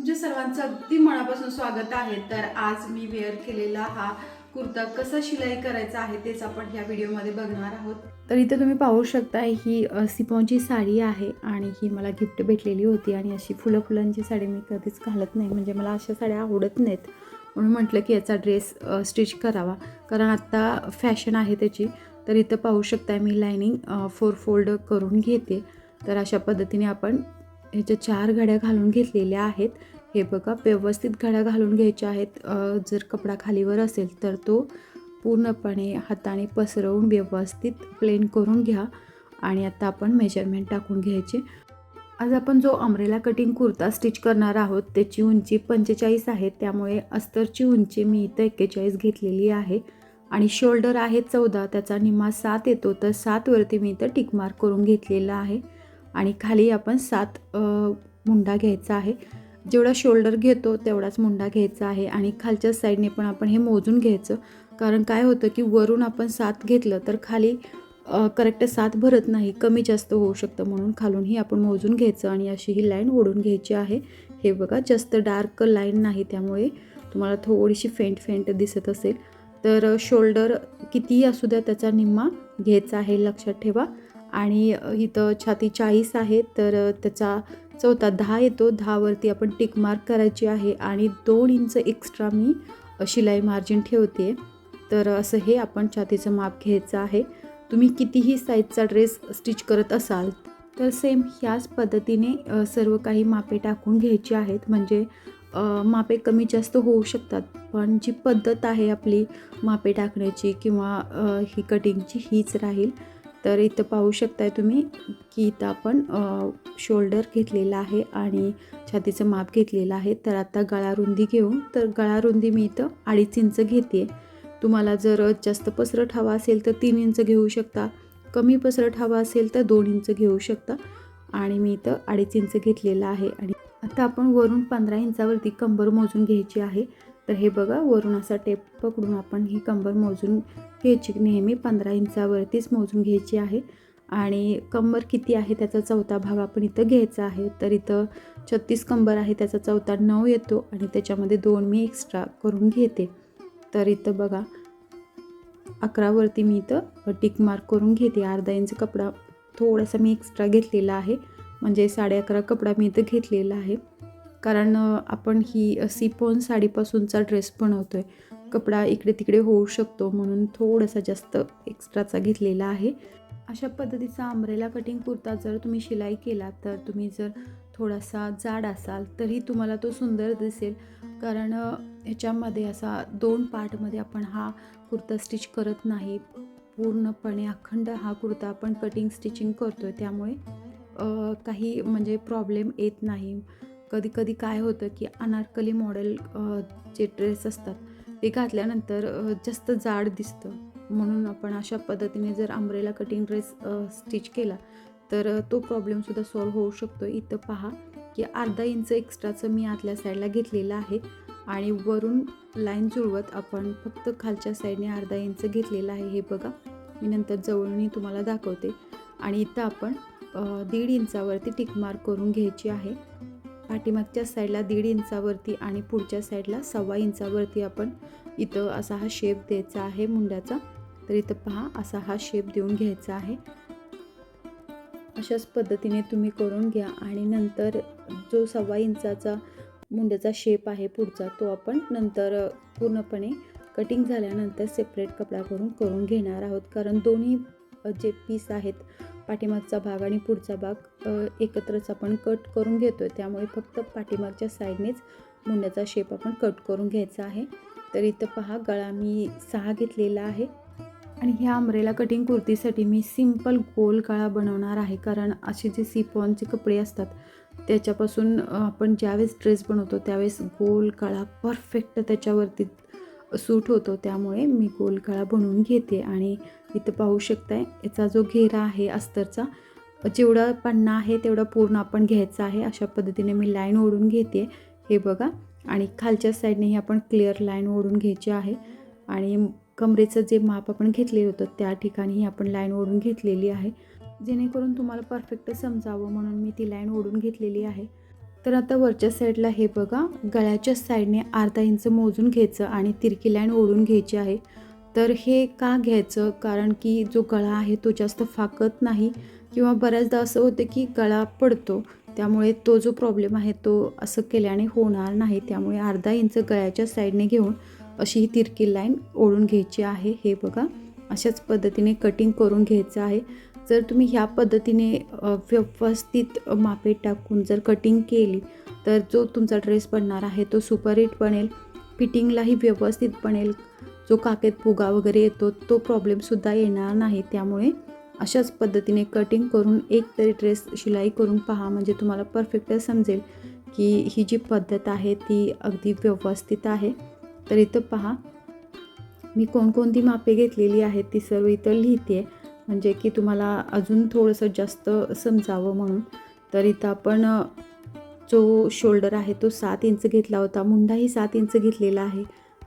तुमच्या सर्वांचं अगदी मनापासून स्वागत आहे. तर आज मी वेअर केलेला हा कुर्ता कसा शिलाई करायचा आहे तेच आपण ह्या व्हिडिओमध्ये बघणार आहोत. तर इथं तुम्ही पाहू शकता ही सिपॉनची साडी आहे आणि ही मला गिफ्ट भेटलेली होती आणि अशी फुलं फुलांची साडी मी कधीच घालत नाही. म्हणजे मला अशा साड्या आवडत नाहीत. म्हणून म्हटलं की याचा ड्रेस स्टिच करावा. कारण आत्ता फॅशन आहे त्याची. तर इथं पाहू शकता मी लायनिंग फोर फोल्ड करून घेते. तर अशा पद्धतीने आपण ह्याच्या चार घड्या घालून घेतलेल्या आहेत. हे बघा व्यवस्थित घड्या घालून घ्यायच्या आहेत. जर कपडा खालीवर असेल तर तो पूर्णपणे हाताने पसरवून व्यवस्थित प्लेन करून घ्या. आणि आता आपण मेजरमेंट टाकून घ्यायचे. आज आपण जो अमरेला कटिंग कुर्ता स्टिच करणार आहोत त्याची उंची पंचेचाळीस आहे. त्यामुळे अस्तरची उंची मी इथं एक्केचाळीस घेतलेली आहे. आणि शोल्डर आहे चौदा त्याचा निम्मा सात येतो. तर सातवरती मी इथं टिकमार्क करून घेतलेला आहे. आणि खाली आपण सात मुंडा घ्यायचा आहे. जेवढा शोल्डर घेतो तेवढाच मुंडा घ्यायचा आहे आणि खालच्या साईडने पण आपण हे मोजून घ्यायचं. कारण काय होतं की वरून आपण सात घेतलं तर खाली करेक्ट सात भरत नाही कमी जास्त होऊ शकतं म्हणून खालूनही आपण मोजून घ्यायचं आणि अशी ही लाईन ओढून घ्यायची आहे. हे बघा जास्त डार्क लाईन नाही त्यामुळे तुम्हाला थोडीशी फेंट फेंट दिसत असेल. तर शोल्डर कितीही असू द्या त्याचा निम्मा घ्यायचा आहे लक्षात ठेवा. आणि इथं छाती चाळीस आहे तर त्याचा चौथा दहा येतो. दहावरती आपण टिक मार्क करायची आहे आणि दोन इंच एक्स्ट्रा मी शिलाई मार्जिन ठेवते. तर असं हे आपण छातीचं माप घ्यायचं आहे. तुम्ही कितीही साईजचा ड्रेस स्टिच करत असाल तर सेम ह्याच पद्धतीने सर्व काही मापे टाकून घ्यायची आहेत. म्हणजे मापे कमी जास्त होऊ शकतात पण जी पद्धत आहे आपली मापे टाकण्याची किंवा ही कटिंगची हीच राहील. तर इथं पाहू शकताय तुम्ही की इथं आपण शोल्डर घेतलेला आहे आणि छातीचं माप घेतलेलं आहे. तर आता गळा रुंदी घेऊन तर गळा रुंदी मी इथं अडीच इंच घेते तुम्हाला जर जास्त पसरट हवा असेल तर तीन इंच घेऊ शकता. कमी पसरट हवा असेल तर दोन इंच घेऊ शकता. आणि मी इथं अडीच इंच घेतलेलं आहे. आणि आता आपण वरून पंधरा इंचावरती कंबर मोजून घ्यायची आहे. तर हे बघा वरून असा टेप पकडून आपण ही कंबर मोजून घ्यायची. नेहमी पंधरा इंचावरतीच मोजून घ्यायची आहे. आणि कंबर किती आहे त्याचा चौथा भाग आपण इथं घ्यायचा आहे. तर इथं छत्तीस कंबर आहे त्याचा चौथा नऊ येतो आणि त्याच्यामध्ये दोन मी एक्स्ट्रा करून घेते. तर इथं बघा अकरावरती मी इथं टिक मार्क करून घेते. अर्धा इंच कपडा थोडासा मी एक्स्ट्रा घेतलेला आहे. म्हणजे साडे अकरा कपडा मी इथं घेतलेला आहे. कारण आपण ही सिपोन साडीपासूनचा ड्रेस बनवतो आहे कपडा इकडे तिकडे होऊ शकतो म्हणून थोडासा जास्त एक्स्ट्राचा घेतलेला आहे. अशा पद्धतीचा अमरेला कटिंग कुर्ता जर तुम्ही शिलाई केला तर तुम्ही जर थोडासा जाड असाल तरी तुम्हाला तो सुंदर दिसेल. कारण ह्याच्यामध्ये असा दोन पार्टमध्ये आपण हा कुर्ता स्टिच करत नाही. पूर्णपणे अखंड हा कुर्ता आपण कटिंग स्टिचिंग करतो आहे त्यामुळे काही म्हणजे प्रॉब्लेम येत नाही. कधी कधी काय होतं की अनारकली मॉडेल जे ड्रेस असतात ते घातल्यानंतर जास्त जाड दिसतं. म्हणून आपण अशा पद्धतीने जर आंब्रेला कटिंग ड्रेस स्टिच केला तर तो प्रॉब्लेमसुद्धा सॉल्व्ह होऊ शकतो. इथं पहा की अर्धा इंच एक्स्ट्राचं मी आतल्या साईडला घेतलेलं आहे आणि वरून लाईन जुळवत आपण फक्त खालच्या साईडने अर्धा इंच घेतलेला आहे. हे बघा मी नंतर जवळूनही तुम्हाला दाखवते. आणि इथं आपण दीड इंचावरती टिक मार्क करून घ्यायची आहे. पाठीमागच्या साईडला दीड इंचावरती आणि पुढच्या साईडला सव्वा इंचावरती आपण इथं असा हा शेप द्यायचा आहे मुंड्याचा तर इथं पहा असा हा शेप देऊन घ्यायचा आहे. अशाच पद्धतीने तुम्ही करून घ्या आणि नंतर जो सव्वा इंचाचा मुंड्याचा शेप आहे पुढचा तो आपण नंतर पूर्णपणे कटिंग झाल्यानंतर सेपरेट कपडा करून करून घेणार आहोत. कारण दोन्ही जे पीस आहेत पाठीमागचा भाग आणि पुढचा भाग एकत्रच आपण कट करून घेतो आहे त्यामुळे फक्त पाठीमागच्या साईडनेच मुंड्याचा शेप आपण कट करून घ्यायचा आहे. तर इथं पहा गळा मी सहा घेतलेला आहे. आणि ह्या अमरेला कटिंग कुर्तीसाठी मी सिंपल गोल गळा बनवणार आहे. कारण असे जे सिपॉनचे कपडे असतात त्याच्यापासून आपण ज्यावेळेस ड्रेस बनवतो त्यावेळेस गोल गळा परफेक्ट त्याच्यावरती सूट होतो त्यामुळे मी गोल गळा बनवून घेते. आणि इथं पाहू शकताय याचा जो घेरा आहे अस्तरचा जेवढा पन्ना आहे तेवढा पूर्ण आपण घ्यायचा आहे. अशा पद्धतीने मी लाईन ओढून घेते. हे बघा. आणि खालच्या साईडनेही आपण क्लिअर लाईन ओढून घ्यायची आहे. आणि कमरेचं जे माप आपण घेतलेलं होतं त्या ठिकाणीही आपण लाईन ओढून घेतलेली आहे. जेणेकरून तुम्हाला परफेक्ट समजावं म्हणून मी ती लाईन ओढून घेतलेली आहे. तर आता वरच्या साईडला हे बघा गळ्याच्या साईडने अर्धा इंच मोजून घ्यायचं आणि तिरकी लाईन ओढून घ्यायची आहे. तर हे का घ्यायचं? कारण की जो गळा आहे तो जास्त फाकत नाही किंवा बऱ्याचदा असं होतं की गळा पडतो. त्यामुळे तो जो प्रॉब्लेम आहे तो असं केल्याने होणार नाही. त्यामुळे अर्धा इंच गळ्याच्या साईडने घेऊन अशी ही तिरकी लाईन ओढून घ्यायची आहे. हे बघा अशाच पद्धतीने कटिंग करून घ्यायचं आहे. जर तुम्ही ह्या पद्धतीने व्यवस्थित मापे टाकून जर कटिंग केली तर जो तुमचा ड्रेस बनणार आहे तो सुपर हिट बनेल. फिटिंगलाही व्यवस्थित बनेल. जो काकेत फुगा वगैरे येतो तो प्रॉब्लेमसुद्धा येणार नाही. त्यामुळे अशाच पद्धतीने कटिंग करून एक तरी ड्रेस शिलाई करून पहा. म्हणजे तुम्हाला परफेक्ट समजेल की ही जी पद्धत आहे ती अगदी व्यवस्थित आहे. तर इथं पहा. मी कोणकोणती मापे घेतलेली आहेत ती सर्व इथं लिहिते आहे म्हणजे की तुम्हाला अजून थोडंसं जास्त समजावं म्हणून. तर इथं आपण जो शोल्डर आहे तो सात इंच घेतला होता. मुंडाही सात इंच घेतलेला आहे.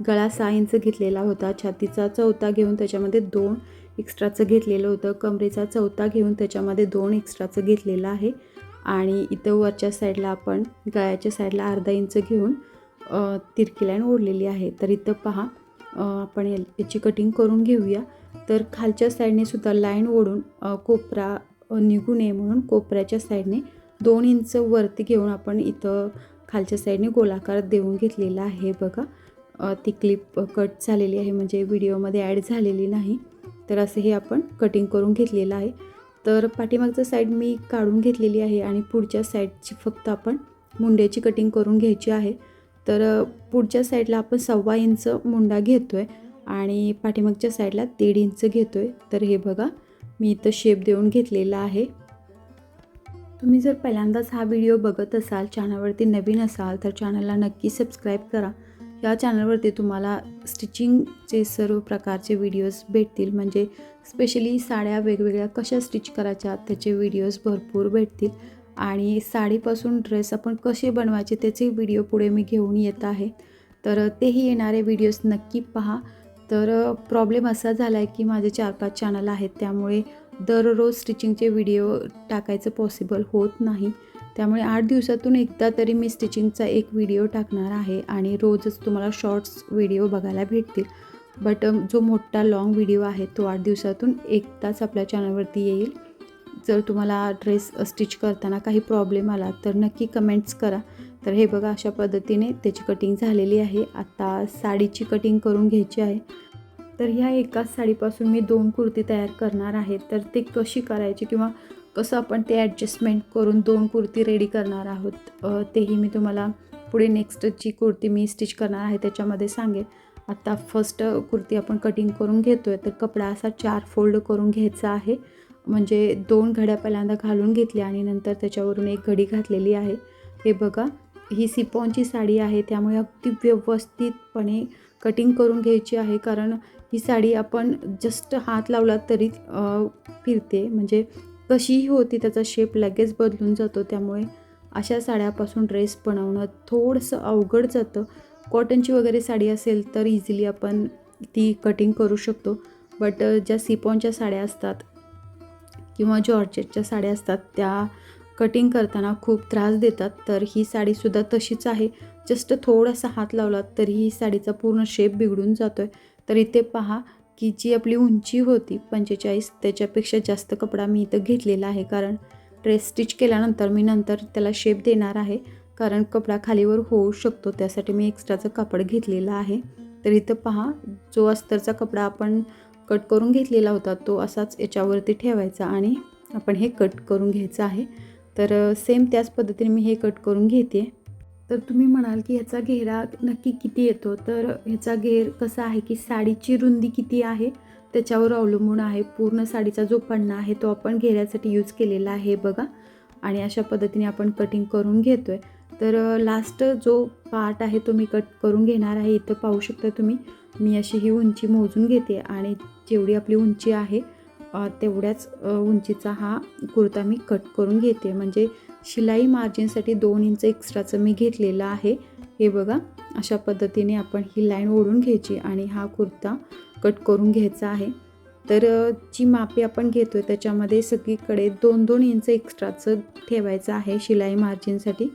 गळा सहा इंच घेतलेला होता. छातीचा चौथा घेऊन त्याच्यामध्ये दोन एक्स्ट्राचं घेतलेलं होतं. कमरेचा चौथा घेऊन त्याच्यामध्ये दोन एक्स्ट्राचं घेतलेलं आहे. आणि इथं वरच्या साईडला आपण गळ्याच्या साईडला अर्धा इंच घेऊन तिरकी लाईन ओढलेली आहे. तर इथं पहा आपण याची कटिंग करून घेऊया. तर खालच्या साईडने सुद्धा लाईन ओढून कोपरा निघू नये म्हणून कोपऱ्याच्या साईडने दोन इंच वरती घेऊन आपण इथं खालच्या साईडने गोलाकार देऊन घेतलेला आहे बघा. ती क्लिप कट झालेली आहे म्हणजे व्हिडिओमध्ये ॲड झालेली नाही तर असं हे आपण कटिंग करून घेतलेलं आहे. तर पाठीमागचं साईड मी काढून घेतलेली आहे आणि पुढच्या साईडची फक्त आपण मुंड्याची कटिंग करून घ्यायची आहे. तर पुढच्या साईडला आपण सव्वा इंच मुंडा घेतो आहे आणि पाठीमागच्या साईडला दीड इंच घेतो आहे तर हे बघा मी इथं शेप देऊन घेतलेला आहे. तुम्ही जर पहिल्यांदाच हा व्हिडिओ बघत असाल चॅनलवरती नवीन असाल तर चॅनलला नक्की सबस्क्राईब करा. या चॅनलवरती तुम्हाला स्टिचिंगचे सर्व प्रकारचे व्हिडिओज भेटतील. म्हणजे स्पेशली साड्या वेगवेगळ्या कशा स्टिच करायच्या त्याचे व्हिडिओज भरपूर भेटतील. आणि साडीपासून ड्रेस आपण कसे बनवायचे त्याचे व्हिडिओ पुढे मी घेऊन येत आहे. तर तेही येणारे व्हिडिओज नक्की पहा. तर प्रॉब्लेम असा झाला आहे की माझे चार पाच चॅनल आहेत त्यामुळे दररोज स्टिचिंगचे व्हिडिओ टाकायचं पॉसिबल होत नाही. त्यामुळे आठ दिवसातून एकदा तरी मी स्टिचिंगचा एक व्हिडिओ टाकणार आहे आणि रोजच तुम्हाला शॉर्ट्स व्हिडिओ बघायला भेटतील. बट जो मोठा लाँग व्हिडिओ आहे तो आठ दिवसातून एकदाच आपल्या चॅनलवरती येईल. जर तुम्हाला ड्रेस स्टिच करताना काही प्रॉब्लेम आला तर नक्की कमेंट्स करा. तर हे बघा अशा पद्धतीने त्याची कटिंग झालेली आहे. आता साडीची कटिंग करून घ्यायची आहे. तर ह्या एकाच साडीपासून मी दोन कुर्ती तयार करणार आहे. तर ते कशी करायची किंवा कसं आपण ते ॲडजस्टमेंट करून दोन कुर्ती रेडी करणार आहोत तेही मी तुम्हाला पुढे नेक्स्ट जी कुर्ती मी स्टिच करणार आहे त्याच्यामध्ये सांगेन. आत्ता फर्स्ट कुर्ती आपण कटिंग करून घेतो आहे तर कपडा असा चार फोल्ड करून घ्यायचा आहे. म्हणजे दोन घड्या पहिल्यांदा घालून घेतल्या आणि नंतर त्याच्यावरून एक घडी घातलेली आहे. हे बघा ही सिपॉनची साडी आहे त्यामुळे अगदी व्यवस्थितपणे कटिंग करून घ्यायची आहे कारण ही साडी आपण जस्ट हात लावला तरी फिरते. म्हणजे कशीही होती त्याचा शेप लगेच बदलून जातो. त्यामुळे अशा साड्यापासून ड्रेस बनवणं थोडंसं अवघड जातं. कॉटनची वगैरे साडी असेल तर इझिली आपण ती कटिंग करू शकतो. बट ज्या सिपॉनच्या साड्या असतात किंवा जॉर्जेटच्या साड्या असतात त्या कटिंग करताना खूप त्रास देतात. तर ही साडीसुद्धा तशीच आहे. जस्ट थोडासा हात लावला तरी ही साडीचा पूर्ण शेप बिघडून जातो आहे तर इथे पहा की जी आपली उंची होती पंचेचाळीस त्याच्यापेक्षा जास्त कपडा मी इथं घेतलेला आहे. कारण ड्रेस स्टिच केल्यानंतर मी नंतर त्याला शेप देणार आहे. कारण कपडा खालीवर होऊ शकतो त्यासाठी मी एक्स्ट्राचं कापड घेतलेलं आहे. तर इथं पहा जो अस्तरचा कपडा आपण कट करून घेतलेला होता तो असाच याच्यावरती ठेवायचा आणि आपण हे कट करून घ्यायचं आहे. तर सेम त्याच पद्धतीने मी हे कट करून घेते. तर तुम्ही म्हणाल की ह्याचा घेरा नक्की किती येतो? तर ह्याचा घेर कसा आहे की साडीची रुंदी किती आहे? त्याच्यावर अवलंबून आहे. पूर्ण साडीचा जो पन्ना आहे तो आपण घेऱ्यासाठी यूज केलेला आहे बघा. आणि अशा पद्धतीने आपण कटिंग करून घेतो आहे तर लास्ट जो पार्ट आहे तो मी कट करून घेणार आहे. इथं पाहू शकता तुम्ही. मी अशी ही उंची मोजून घेते आणि जेवढी आपली उंची आहे तेवढ्याच उंचीचा हा कुर्ता मी कट करून घेते. म्हणजे शिलाई मार्जिनसाठी दोन इंच एक्स्ट्राचं मी घेतलेलं आहे. हे बघा अशा पद्धतीने आपण ही लाईन ओढून घ्यायची आणि हा कुर्ता कट करून घ्यायचा आहे. तर जी मापे आपण घेतो आहे त्याच्यामध्ये सगळीकडे दोन दोन इंच एक्स्ट्राचं ठेवायचं आहे शिलाई मार्जिनसाठी.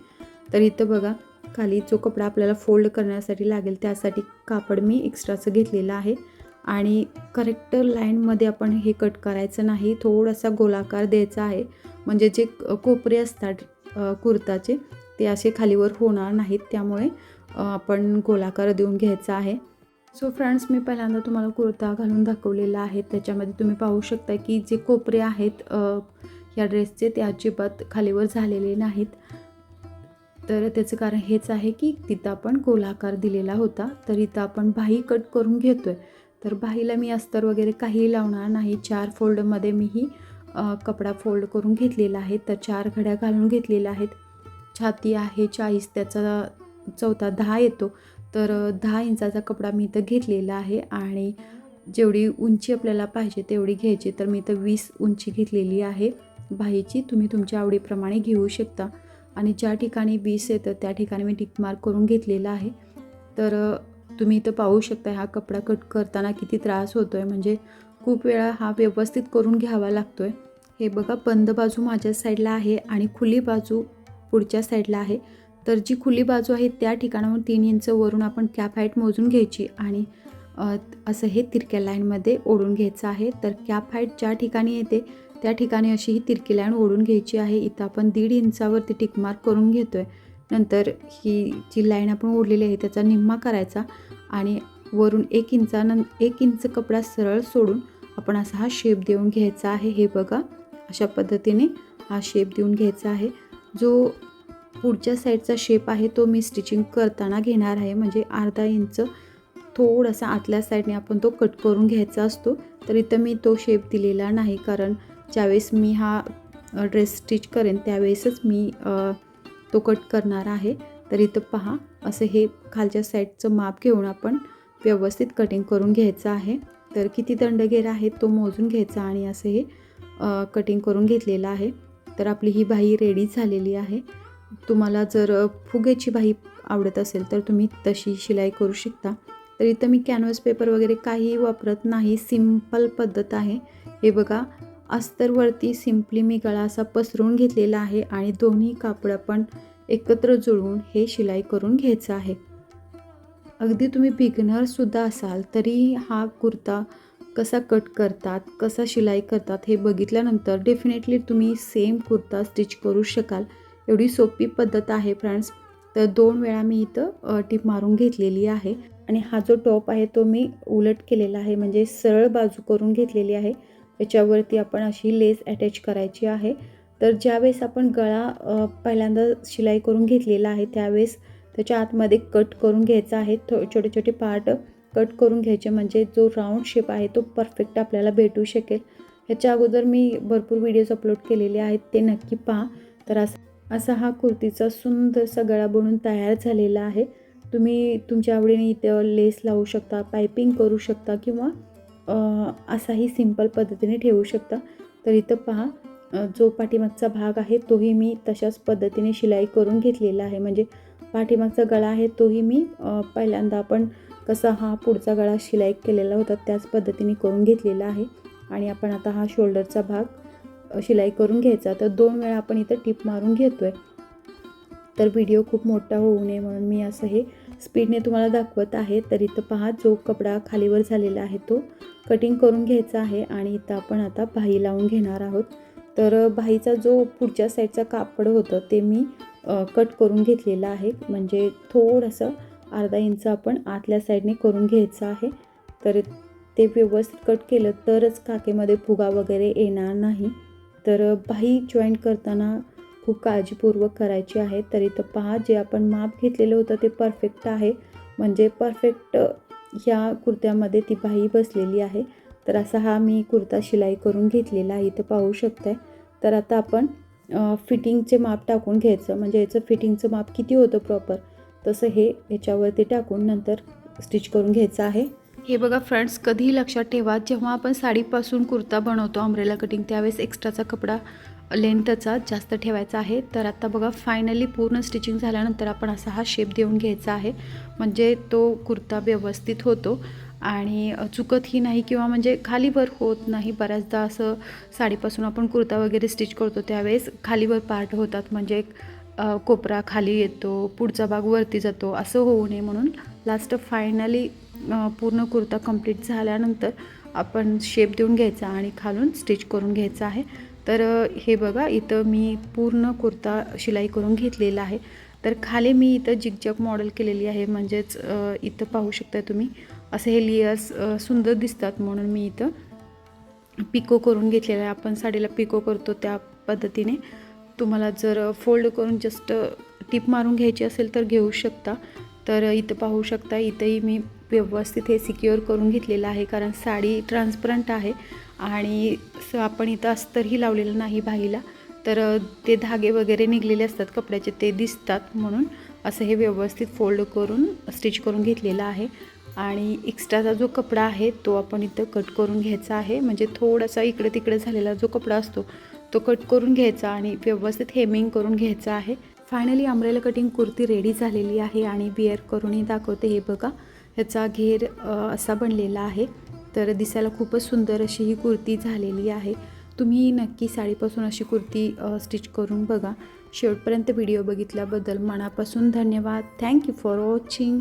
तर इथं बघा खाली जो कपडा आपल्याला फोल्ड करण्यासाठी लागेल त्यासाठी कापड मी एक्स्ट्राचं घेतलेलं आहे. आणि करेक्ट लाईनमध्ये आपण हे कट करायचं नाही थोडासा गोलाकार द्यायचा आहे. म्हणजे जे कोपरे असतात कुर्ताचे ते असे खालीवर होणार नाहीत. त्यामुळे आपण गोलाकार देऊन घ्यायचा आहे. सो फ्रेंड्स मी पहिल्यांदा तुम्हाला कुर्ता घालून दाखवलेला आहे. त्याच्यामध्ये तुम्ही पाहू शकता की जे कोपरे आहेत या ड्रेसचे ते अजिबात खालीवर झालेले नाहीत. तर त्याचं कारण हेच आहे की तिथं आपण गोलाकार दिलेला होता तर इथं आपण बाही कट करून घेतो आहे तर बाहीला मी अस्तर वगैरे काहीही लावणार नाही. चार फोल्डमध्ये मी ही कपडा फोल्ड करून घेतलेला आहे. तर चार घड्या घालून घेतलेल्या आहेत. छाती आहे चाळीस त्याचा चौथा दहा येतो. तर दहा इंचाचा कपडा मी इथं घेतलेला आहे आणि जेवढी उंची आपल्याला पाहिजे तेवढी घ्यायची. तर मी इथं वीस उंची घेतलेली आहे. बाहीची तुम्ही तुमच्या आवडीप्रमाणे घेऊ शकता. आणि ज्या ठिकाणी वीस येतं त्या ठिकाणी मी टिक मार्क करून घेतलेला आहे. तर तुम्ही इथं पाहू शकता हा कपडा कट करताना किती त्रास होतो आहे म्हणजे खूप वेळा हा व्यवस्थित करून घ्यावा लागतो आहे हे बघा बंद बाजू माझ्या साईडला आहे आणि खुली बाजू पुढच्या साईडला आहे. तर जी खुली बाजू आहे त्या ठिकाणाहून तीन इंच वरून आपण कॅप हाईट मोजून घ्यायची आणि असं हे तिरक्या लाईनमध्ये ओढून घ्यायचं आहे. तर कॅप हाईट ज्या ठिकाणी येते त्या ठिकाणी अशी ही तिरकी लाईन ओढून घ्यायची आहे. इथं आपण दीड इंचावरती टिक मार्क करून घेतो आहे नंतर ही जी लाईन आपण ओढलेली आहे त्याचा निम्मा करायचा आणि वरून एक इंचानं एक इंच कपडा सरळ सोडून आपण असा हा शेप देऊन घ्यायचा आहे. हे बघा अशा पद्धतीने हा शेप देऊन घ्यायचा आहे. जो पुढच्या साईडचा शेप आहे तो मी स्टिचिंग करताना घेणार आहे. म्हणजे अर्धा इंच थोडासा आतल्या साईडने आपण तो कट करून घ्यायचा असतो. तर इथं मी तो शेप दिलेला नाही. कारण ज्यावेळेस मी हा ड्रेस स्टिच करेन त्यावेळेसच मी तो कट करणार आहे. तर इथं पहा असं हे खालच्या साईडचं माप घेऊन आपण व्यवस्थित कटिंग करून घ्यायचं आहे. तर किती दंडगेर आहे तो मोजून घ्यायचा आणि असं हे कटिंग करून घेतलेलं आहे. तर आपली ही बाही रेडी झालेली आहे. तुम्हाला जर फुगेची बाही आवडत असेल तर तुम्ही तशी शिलाई करू शकता. तर इथं मी कॅनव्हास पेपर वगैरे काहीही वापरत नाही. सिंपल पद्धत आहे. हे बघा अस्तरवरती सिम्पली मी गळा असा पसरून घेतलेला आहे आणि दोन्ही कापडं पण एकत्र जुळवून हे शिलाई करून घ्यायचं आहे. अगदी तुम्ही बिगनरसुद्धा असाल तरी हा कुर्ता कसा कट करतात कसा शिलाई करतात हे बघितल्यानंतर डेफिनेटली तुम्ही सेम कुर्ता स्टिच करू शकाल. एवढी सोपी पद्धत आहे फ्रेंड्स तर दोन वेळा मी इथं टीप मारून घेतलेली आहे. आणि हा जो टॉप आहे तो मी उलट केलेला आहे म्हणजे सरळ बाजू करून घेतलेली आहे. याच्यावरती आपण अशी लेस अटॅच करायची आहे. तर ज्यावेळेस आपण गळा पहिल्यांदा शिलाई करून घेतलेला आहे त्यावेळेस त्याच्या आतमध्ये कट करून घ्यायचा आहे. थो छोटे छोटे पार्ट कट करून घ्यायचे म्हणजे जो राऊंड शेप आहे तो परफेक्ट आपल्याला भेटू शकेल. ह्याच्या अगोदर मी भरपूर व्हिडिओज अपलोड केलेले आहेत ते नक्की पहा. तर असा असा हा कुर्तीचा सुंदरसा गळा बनून तयार झालेला आहे. तुम्ही तुमच्या आवडीने इथं लेस लावू शकता पायपिंग करू शकता किंवा असाही सिंपल पद्धतीने ठेवू शकता. तर इथं पहा जो पाठीमागचा भाग आहे तोही मी तशाच पद्धतीने शिलाई करून घेतलेला आहे. म्हणजे पाठीमागचा गळा आहे तोही मी पहिल्यांदा आपण कसा हा पुढचा गळा शिलाई केलेला होता त्याच पद्धतीने करून घेतलेला आहे. आणि आपण आता हा शोल्डरचा भाग शिलाई करून घ्यायचा. तर दोन वेळा आपण इथं टिप मारून घेतो आहे तर व्हिडिओ खूप मोठा होऊ नये म्हणून मी असं हे स्पीडने तुम्हाला दाखवत आहे. तर इथं पहा जो कपडा खालीवर झालेला आहे तो कटिंग करून घ्यायचा आहे आणि इथं आपण आता भाई लावून घेणार आहोत. तर भाईचा जो पुढच्या साईडचा कापड होतं ते मी कट करून घेतलेला आहे. म्हणजे थोडंसं अर्धा इंच आपण आतल्या साईडने करून घ्यायचं आहे. तर ते व्यवस्थित कट केलं तरच काकेमध्ये फुगा वगैरे येणार नाही. तर बाही जॉईंट करताना खूप काळजीपूर्वक करायची आहे. तरी तर पहा जे आपण माप घेतलेलं होतं ते परफेक्ट आहे. म्हणजे परफेक्ट ह्या कुर्त्यामध्ये ती बाही बसलेली आहे. तर असा हा मी कुर्ता शिलाई करून घेतलेला आहे. इथं पाहू शकताय. तर आता आपण फिटिंगचे माप टाकून घ्यायचं. म्हणजे याचं फिटिंगचं माप किती होतं प्रॉपर तसं हे याच्यावरती टाकून नंतर स्टिच करून घ्यायचं आहे. हे बघा फ्रेंड्स कधीही लक्षात ठेवा. जेव्हा आपण साडीपासून कुर्ता बनवतो अम्ब्रेला कटिंग त्यावेळेस एक्स्ट्राचा कपडा लेंथचा जास्त ठेवायचा आहे. तर आता बघा फायनली पूर्ण स्टिचिंग झाल्यानंतर आपण असा हा शेप देऊन घ्यायचा आहे. म्हणजे तो कुर्ता व्यवस्थित होतो. आणि चुकतही नाही किंवा म्हणजे खालीवर होत नाही. बऱ्याचदा असं साडीपासून आपण कुर्ता वगैरे स्टिच करतो त्यावेळेस खालीवर पार्ट होतात. म्हणजे कोपरा खाली येतो पुढचा भाग वरती जातो. असं होऊ नये म्हणून लास्ट फायनली पूर्ण कुर्ता कंप्लीट झाल्यानंतर आपण शेप देऊन घ्यायचा आणि खालून स्टिच करून घ्यायचा आहे. तर हे बघा इथं मी पूर्ण कुर्ता शिलाई करून घेतलेला आहे. तर खाली मी इथं जिगजग मॉडेल केलेली आहे. म्हणजेच इथं पाहू शकता तुम्ही. असे हे लेयर्स सुंदर दिसतात म्हणून मी इथं पिको करून घेतलेला आहे. आपण साडीला पिको करतो त्या पद्धतीने. तुम्हाला जर फोल्ड करून जस्ट टिप मारून घ्यायची असेल तर घेऊ शकता. तर इथं पाहू शकता इथंही मी व्यवस्थित हे सिक्युअर करून घेतलेलं आहे. कारण साडी ट्रान्सपरंट आहे. आणि स आपण इथं अस्तरही लावलेलं नाही बाहीला तर ते धागे वगैरे निघलेले असतात कपड्याचे ते दिसतात म्हणून असं हे व्यवस्थित फोल्ड करून स्टिच करून घेतलेलं आहे. आणि एक्स्ट्राचा जो कपडा आहे तो आपण इथं कट करून घ्यायचा आहे. म्हणजे थोडासा इकडे तिकडे झालेला जो कपडा असतो तो कट करून घ्यायचा आणि व्यवस्थित हेमिंग करून घ्यायचा आहे. Finally umbrella cutting kurti ready झालेली आहे आणि बिअर करूनही दाखवते. हे बघा ह्याचा घेर असा बनलेला आहे. तर दिसायला खूपच सुंदर अशी ही कुर्ती झालेली आहे. तुम्ही नक्की साडीपासून अशी कुर्ती स्टिच करून बघा. शेवटपर्यंत व्हिडिओ बघितल्याबद्दल मनापासून धन्यवाद. Thank you for watching